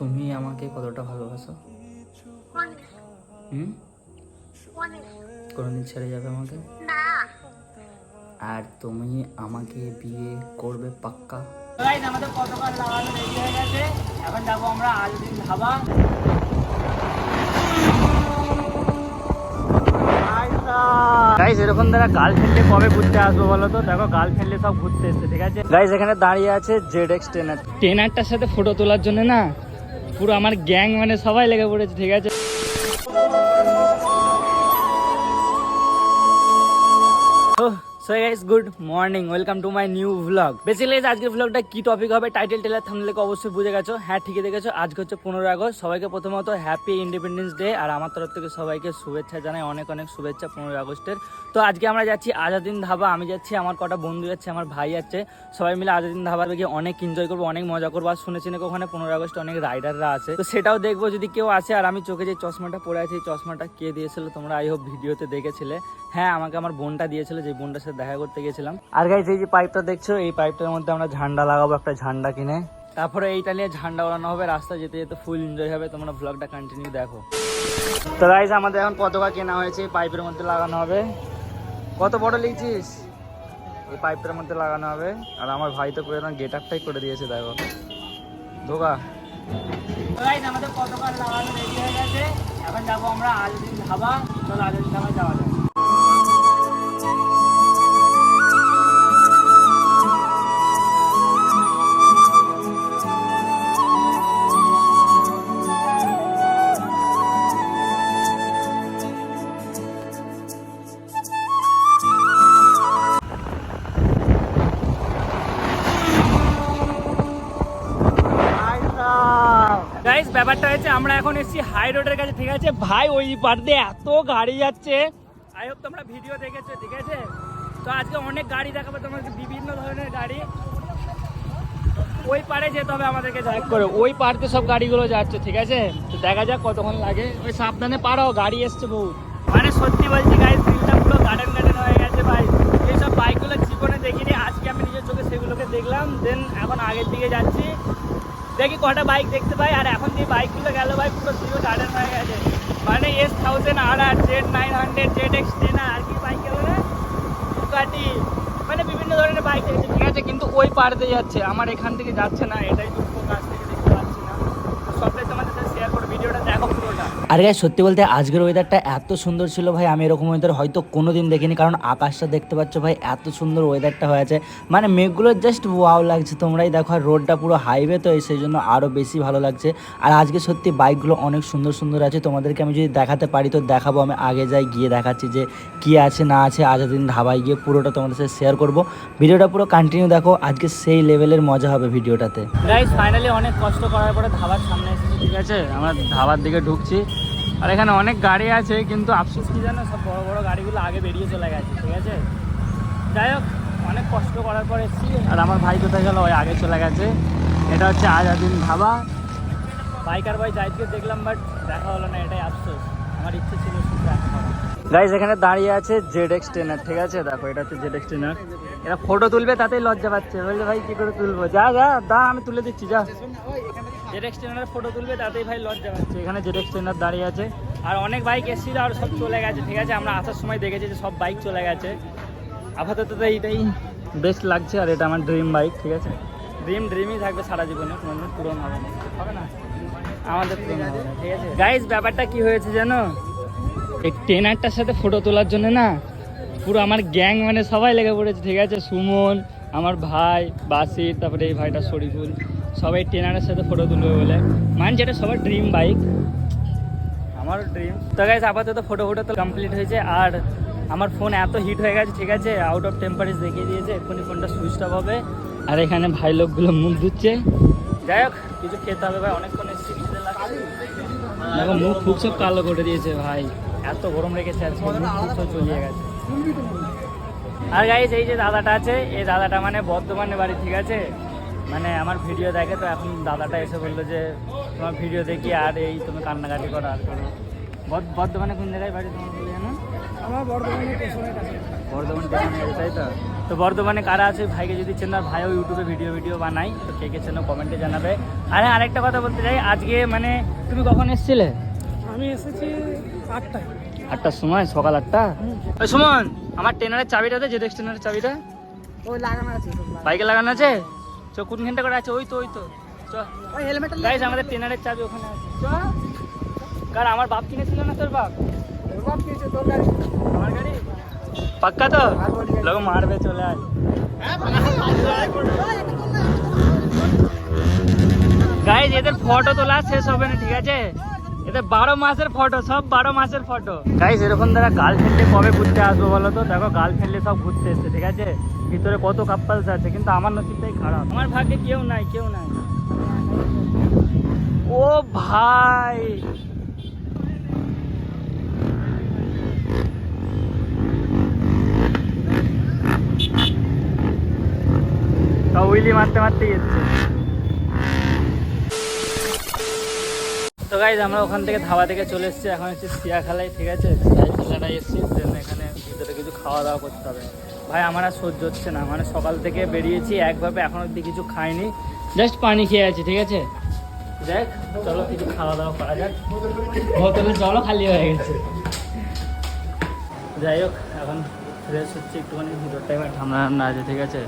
তুমি আমাকে কতটা ভালোবাসো? হুম? কোনোদিন ছেড়ে যাবে আমাকে? আর তুমি আমাকে বিয়ে করবে পাক্কা? আমাদের পতাকা লাগানো রেডি হয়ে গেছে? এখন যাব আমরা আলদিন ধাবা। গাইস এরকম দ্বারা গার্লফ্রেন্ডে কবে ঘুরতে আসব বলো তো? দেখো গার্লফ্রেন্ডে সব ঘুরতে এসছে ঠিক আছে? গাইস এখানে দাঁড়িয়ে আছে জেড এক্স টেনার টেনারটার সাথে ফটো তোলার জন্য না পুরো আমার গ্যাং মানে সবাই লেগে পড়েছে ঠিক আছে? So guys good morning welcome to my new vlog basically আজকের ভ্লগটা কি টপিক হবে? টাইটেল টেলার থামলেকে অবশ্যই বুঝে গেছো। হ্যাঁ ঠিকই দেখেছ। আজকে হচ্ছে পনেরো আগস্ট। সবাইকে প্রথমত হ্যাপি ইন্ডিপেন্ডেন্স ডে আর আমার তরফ থেকে সবাইকে শুভেচ্ছা জানাই। অনেক অনেক শুভেচ্ছা পনেরোই আগস্টের। তো আজকে আমরা যাচ্ছি আজাদিন ধাবা। আমি যাচ্ছি, আমার কটা বন্ধু যাচ্ছে, আমার ভাই যাচ্ছে সবাই মিলে আজাদিন ধাবার গিয়ে অনেক এনজয় করব, অনেক মজা করব। আর শুনেছি নাকি ওখানে পনেরো আগস্ট অনেক রাইডাররা আছে। তো সেটাও দেখব যদি কেউ আসে। আর আমি চোখে যে চশমাটা পরে আছি চশমাটা কে দিয়েছিল তোমরা আই হোপ ভিডিওতে দেখেছিলে। হ্যাঁ আমাকে আমার বোনটা দিয়েছিল। যে বোনটার সাথে দেখা করতে গেছিলাম। আর গাইজ এই যে পাইপটা দেখছ, এই পাইপটার মধ্যে আমরা ঝান্ডা লাগাবো একটা ঝান্ডা কিনে। তারপরে এইটা নিয়ে ঝান্ডা ওড়ানো হবে রাস্তা যেতে যেতে ফুল এনজয় হবে। তোমরা ব্লগটা কন্টিনিউ দেখো। তো গাইজ আমাদের এখন পতাকা কেনা হয়েছে পাইপের মধ্যে লাগানো হবে। কত বড় লিখছিস? এই পাইপটার মধ্যে লাগানো হবে। আর আমার ভাই তো করে গেট আপটাই করে দিয়েছে, দেখো। ধোকা। আমাদের পতাকা লাগানো রেডি হয়ে গেছে। এখন যাব আমরা আলদিন ধাবা। চলো আলদিন ধাবা যাওয়া যাবে ব্যাপারটা হচ্ছে আমরা এখন এসেছি হাই রোডের কাছে, ঠিক আছে? ভাই, ওই পার দিয়ে এত গাড়ি যাচ্ছে। আই হোপ তোমরা ভিডিও দেখেছ, ঠিক আছে? তো আজকে অনেক গাড়ি দেখাবো তোমাকে বিভিন্ন ধরনের গাড়ি। ওই পারে যেতে হবে আমাদেরকে যাই করে। ওই পারতে সব গাড়িগুলো যাচ্ছে, ঠিক আছে? তো দেখা যাক কতক্ষণ লাগে। ওই সাবধানে পারাও গাড়ি এসছে বহু। মানে সত্যি বলছি গাইস দিলটা পুরো গার্ডেন গার্ডেন হয়ে গেছে, ভাই। এইসব বাইকগুলো জীবনে দেখিনি, আজকে আমি নিজের চোখে সেগুলোকে দেখলাম দেন এখন আগের দিকে যাচ্ছি। দেখি কটা বাইক দেখতে পাই, আর এখন যে বাইকগুলো গেল ভাই, পুরো জিরো গার্ডেন হয়ে গেছে। মানে S thousand R R Z nine hundred Z X ten R কি বাইক গেল না মানে বিভিন্ন ধরনের বাইক আছে ঠিক আছে, কিন্তু ওই পাড়তে যাচ্ছে। আমার এখান থেকে যাচ্ছে না, এটাই দুঃখ কাছ থেকে দেখতে পাচ্ছি না তো সবটাই তোমাদের সাথে শেয়ার করে ভিডিওটা দেখো পুরোটা আর গাই সত্যি বলতে আজকের ওয়েদারটা এত সুন্দর ছিল ভাই, আমি এরকম ওয়েদার হয়তো কোনো দিন দেখিনি, কারণ আকাশটা দেখতে পাচ্ছ ভাই, এত সুন্দর ওয়েদারটা হয়েছে। মানে মেঘগুলো জাস্ট ওয়াও লাগছে, তোমরাই দেখো, আর রোডটা পুরো হাইওয়ে তো সেই জন্য আরও বেশি ভালো লাগছে। আর আজকে সত্যি বাইকগুলো অনেক সুন্দর সুন্দর আছে, তোমাদেরকে আমি যদি দেখাতে পারি, তো দেখাবো, আমি আগে যাই গিয়ে দেখাচ্ছি যে কি আছে, না আছে আজাদিন ধাবায় গিয়ে পুরোটা তোমাদের সাথে শেয়ার করব। ভিডিওটা পুরো কন্টিনিউ দেখো, আজকে সেই লেভেলের মজা হবে ভিডিওটাতে। ফাইনালি অনেক কষ্ট করার পরে ধাবার সামনে এসেছি। ঠিক আছে, আমরা ধাবার দিকে ঢুকছি। আর এখানে অনেক গাড়ি আছে, কিন্তু আফসোস কি জানো, সব বড় বড় গাড়িগুলো আগে বেরিয়ে চলে গেছে, ঠিক আছে? যাই হোক, অনেক কষ্ট করার পর এসেছি। আর আমার ভাই কোথায় গেলো? ওই আগে চলে গেছে। এটা হচ্ছে আজাদিন ধাবা। বাইকার ভাই যাইতে দেখলাম বাট দেখা হলো না, এটাই আফসোস। আমার ইচ্ছে ছিল শুধু দেখা গাইজ এখানে দাঁড়িয়ে আছে জেড এক্স টেনার ঠিক আছে? দেখো, এটা হচ্ছে জেড এক্স টেনার এরা ফটো তুলবে, তাতেই লজ্জা পাচ্ছে। বলছে ভাই, কি করে তুলবো? যা যা, দা, আমি তুলে দিচ্ছি, যা। জেড এক্স টেনার ফটো তুলবে, তাতেই ভাই লজ্জা পাচ্ছে। এখানে জেড এক্স টেনার দাঁড়িয়ে আছে। আর অনেক বাইক এসেছিল আর সব চলে গেছে, ঠিক আছে? আমরা আসার সময় দেখেছি যে সব বাইক চলে গেছে। আপাতত তো এইটাই বেস্ট লাগছে, আর এটা আমার ড্রিম বাইক ঠিক আছে? ড্রিম ড্রিমই থাকবে সারা জীবনে, কোনোদিন পূরণ হবে না। হবে না? আমাদের ঠিক আছে? গাইজ ব্যাপারটা কি হয়েছে জানো? এই ট্রেনারটার সাথে ফটো তোলার জন্য না পুরো আমার গ্যাং মানে সবাই লেগে পড়েছে ঠিক আছে? সুমন আমার ভাই বাসির তারপরে এই ভাইটা শরীফুল সবাই ট্রেনারের সাথে ফটো তুলবে বলে। মানছে এটা সবার ড্রিম বাইক আমারও ড্রিম তো গাইজ আপাতত ফটো ফটো তো কমপ্লিট হয়েছে আর আমার ফোন এত হিট হয়ে গেছে ঠিক আছে? আউট অফ টেম্পারেজ দেখিয়ে দিয়েছে এক্ষুনি ফোনটা সুইচ অফ হবে। আর এখানে ভাই লোকগুলো মুখ ধুচ্ছে। যাই হোক কিছু খেতে হবে ভাই অনেকক্ষণ এসেছি দেখো মুখ খুব সব কালো করে দিয়েছে ভাই। এত গরম রেখেছে আজকে মুখ ফুক চলিয়ে গেছে। আর গাইজ এই যে দাদাটা আছে এই দাদাটা মানে বর্ধমানে বাড়ি ঠিক আছে? মানে আমার ভিডিও দেখে তো এখন দাদাটা এসে বলল যে তোমার ভিডিও দেখি আর এই তুমি কান্নাকাটি করো আর করো। বর্ধমানে কোন জায়গায় বাড়ি তোমার বলে জানো? আমার বর্ধমানে বর্ধমান স্টেশনে তাই তো? তো বর্ধমানে কারা আছে? ভাইকে যদি চেন আর ভাইও ইউটিউবে ভিডিও ভিডিও বানাই তো কে কে চেন কমেন্টে জানাবে। আরে আরেকটা কথা বলতে চাই আজকে মানে তুমি কখন এসেছিলে? আমি এসেছি আটটায়। আটটার সময়? সকাল আটটা? ওই সুমন আমার ট্রেনারের চাবিটা দে জেডেক্স ট্রেনারের চাবিটা। ওই লাগানো আছে বাইকে লাগানো আছে? চ কোন ঘণ্টা করে আছে ওই তো ওই তো। চ। ওই হেলমেটটা গাইস আমাদের ট্রেনারের চাবি ওখানে আছে। চ। কার আমার বাপ কিনেছিল না তোর বাপ? বাপ কিনেছে তোর গাড়ি। আমার গাড়ি? পাক্কা তো? লোক মারবে চলে আয়। গাইজ এদের ফটো তোলা শেষ হবে না ঠিক আছে? এদের বারো মাসের ফটো সব বারো মাসের ফটো গাইজ এরকম দ্বারা গার্লফ্রেন্ডে কবে ঘুরতে আসব বলো তো? দেখো গার্লফ্রেন্ডে সব ঘুরতে এসছে ঠিক আছে? ভিতরে কত কাপ্পালস আছে কিন্তু আমার নসিবটাই খারাপ। আমার ভাগ্যে কেউ নাই কেউ নাই। ও ভাই! উইলি মারতে মারতে যাচ্ছে তো গাইজ আমরা ওখান থেকে ধাবা থেকে চলে এসেছি। এখন হচ্ছে সিয়াখালায় ঠিক আছে? সিয়াখালায় এসেছি দেন এখানে ভিতরে কিছু খাওয়া দাওয়া করতে হবে। ভাই, আমার আর সহ্য হচ্ছে না। মানে সকাল থেকে বেরিয়েছি, একভাবে এখন অব্দি কিছু খাইনি। জাস্ট পানি খেয়ে আছি, ঠিক আছে? দেখ, চলো কিছু খাওয়া দাওয়া করা যাক। বোতলে জলও খালি হয়ে গেছে। যাই হোক, এখন ফ্রেশ হচ্ছে, একটুখানি ভিতরটা এবার ঠান্ডা ঠান্ডা আছে, ঠিক আছে?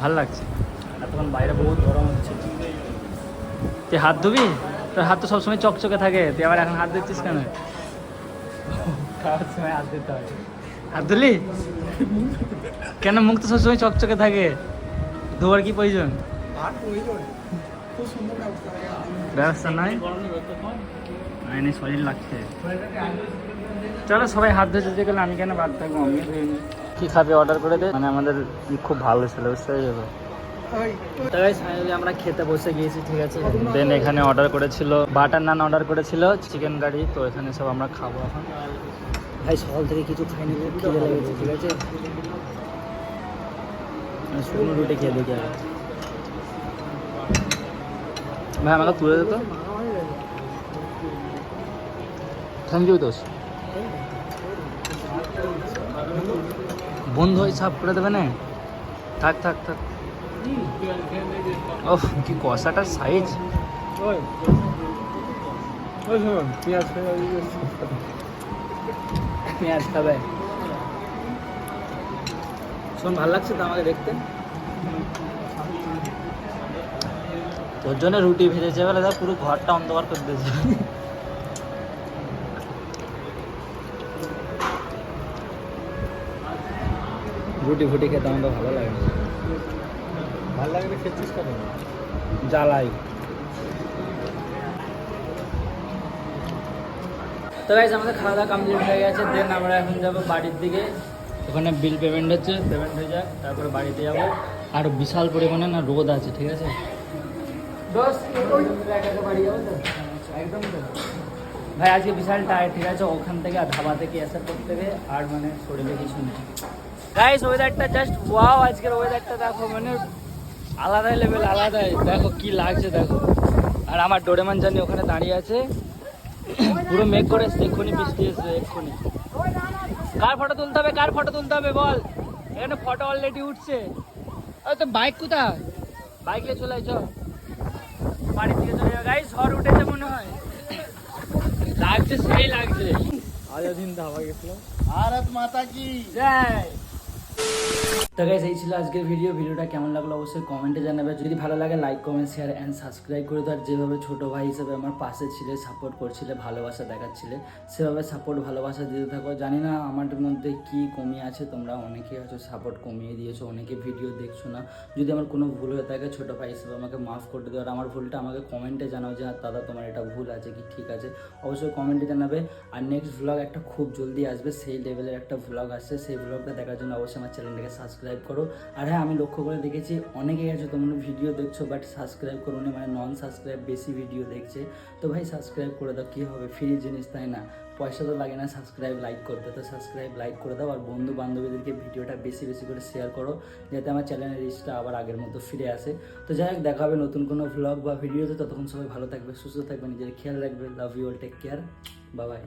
ভালো লাগছে। এতক্ষণ বাইরে বহুত গরম হচ্ছে। তুই হাত ধুবি? তোর হাত তো সবসময় চকচকে থাকে তুই আবার এখন হাত দিচ্ছিস কেন? খাওয়ার সময় হাত দিতে হয়? হাত ধুলি কেন মুখ তো সবসময় চকচকে থাকে? ধোয়ার কি প্রয়োজন? ব্যবস্থা। নাই? আইনি শরীর লাগছে। চলো সবাই হাত ধুতে যেতে গেলে আমি কেন বাদ থাকব? আমি ধুয়ে কি খাবে? অর্ডার করে দে। মানে আমাদের খুব ভালো ছিল বুঝতে পেরেছ আমরা খেতে বসে গিয়েছি, ঠিক আছে? দেন এখানে অর্ডার করেছিল বাটার নান অর্ডার করেছিল চিকেন কারি তো এখানে সব আমরা খাব এখন। ভাই সকাল থেকে কিছু খাইনি খিদে লেগেছে ঠিক আছে? আমি শুকনো রুটি খেয়ে দেখি। ভাই, আমাকে তুলে দিত থ্যাংক ইউ দোষ বন্ধু হয়ে সাফ করে দেবে না? থাক থাক থাক। ওহ কি কষাটার সাইজ পেঁয়াজ পেঁয়াজ খাবে? শোন ভালো লাগছে তো আমাকে দেখতে? তোর জন্য রুটি ভেজেছে বলে দেখ পুরো ঘরটা অন্ধকার করে দিয়েছে। রুটি ফুটি খেতে আমাদের ভালো লাগে ভালো লাগে না খেয়েছিস কেন? জ্বালাই। তো গাইজ আমাদের খাওয়া দাওয়া কমপ্লিট হয়ে গেছে। দেন আমরা এখন যাব বাড়ির দিকে। ওখানে বিল পেমেন্ট হচ্ছে পেমেন্ট হয়ে যাক তারপরে বাড়িতে যাব। আর বিশাল পরিমাণে না রোদ আছে ঠিক আছে? একদম ভাই আজকে বিশাল টায়ার ঠিক আছে? ওখান থেকে আর ধাবা থেকে আসার পর থেকে আর মানে শরীরে কিছু নেই। গাইস ওয়েদারটা জাস্ট ওয়াও আজকের ওয়েদারটা দেখো মানে আলাদাই লেভেল আলাদাই। দেখো কি লাগছে দেখো। আর আমার ডোরেমান জানি ওখানে দাঁড়িয়ে আছে। পুরো মেঘ করে এসছে এক্ষুনি বৃষ্টি এসছে এক্ষুনি। কার ফটো তুলতে হবে কার ফটো তুলতে হবে বল। এখানে ফটো অলরেডি উঠছে। ওই তো বাইক কোথায়? বাইক নিয়ে চলে আইছো বাড়ি থেকে চলে যাও। গাইস ঝড় উঠেছে মনে হয়। লাগছে সেই লাগছে। আজ দিন ধাবা গেছিলাম ভারত মাতা কি? জয়। তো গাইস এই ছিল আজকের ভিডিও ভিডিওটা কেমন লাগল অবশ্যই কমেন্টে জানাবে। যদি ভালো লাগে like comment share and subscribe করে দাও। যেভাবে ছোটো ভাই হিসেবে আমার পাশে ছিলে সাপোর্ট করছিলে, ভালোবাসা দেখাচ্ছিলে, সেভাবে সাপোর্ট ভালোবাসা দিতে থাকো। জানি না আমার মধ্যে কি কমি আছে, তোমরা অনেকেই হয়তো সাপোর্ট কমিয়ে দিয়েছ, অনেকে ভিডিও দেখছ না। যদি আমার কোনো ভুল হয়ে থাকে, ছোটো ভাই হিসেবে আমাকে মাফ করে দিও। আমার ভুলটা আমাকে কমেন্টে জানাও যে দাদা, তোমার এটা ভুল আছে কি? ঠিক আছে? অবশ্যই কমেন্টে জানাবে। আর নেক্সট ভ্লগ একটা খুব জলদি আসবে। সেই লেভেলের একটা ভ্লগ আসছে। সেই ভ্লগটা দেখার জন্য অবশ্যই আমার চ্যানেলটাকে সাবস্ক্রাইব সাবস্ক্রাইব করো। আর হ্যাঁ আমি লক্ষ্য করে দেখেছি, অনেকেই আছে তোমরা ভিডিও দেখছ বাট সাবস্ক্রাইব করো না মানে নন সাবস্ক্রাইব বেশি ভিডিও দেখছে। তো ভাই সাবস্ক্রাইব করে দাও, কী হবে? ফ্রি জিনিস তাই না? পয়সা তো লাগে না সাবস্ক্রাইব লাইক করতে। তো সাবস্ক্রাইব লাইক করে দাও, আর বন্ধু বান্ধবীদেরকে ভিডিওটা বেশি বেশি করে শেয়ার করো, যাতে আমার চ্যানেলের রিচটা আবার আগের মতো ফিরে আসে। তো যাই হোক, দেখা হবে নতুন কোনো ভ্লগ বা ভিডিওতে ততক্ষণ সবাই ভালো থাকবে, সুস্থ থাকবে, নিজের খেয়াল রাখবে। Love you all take care Babai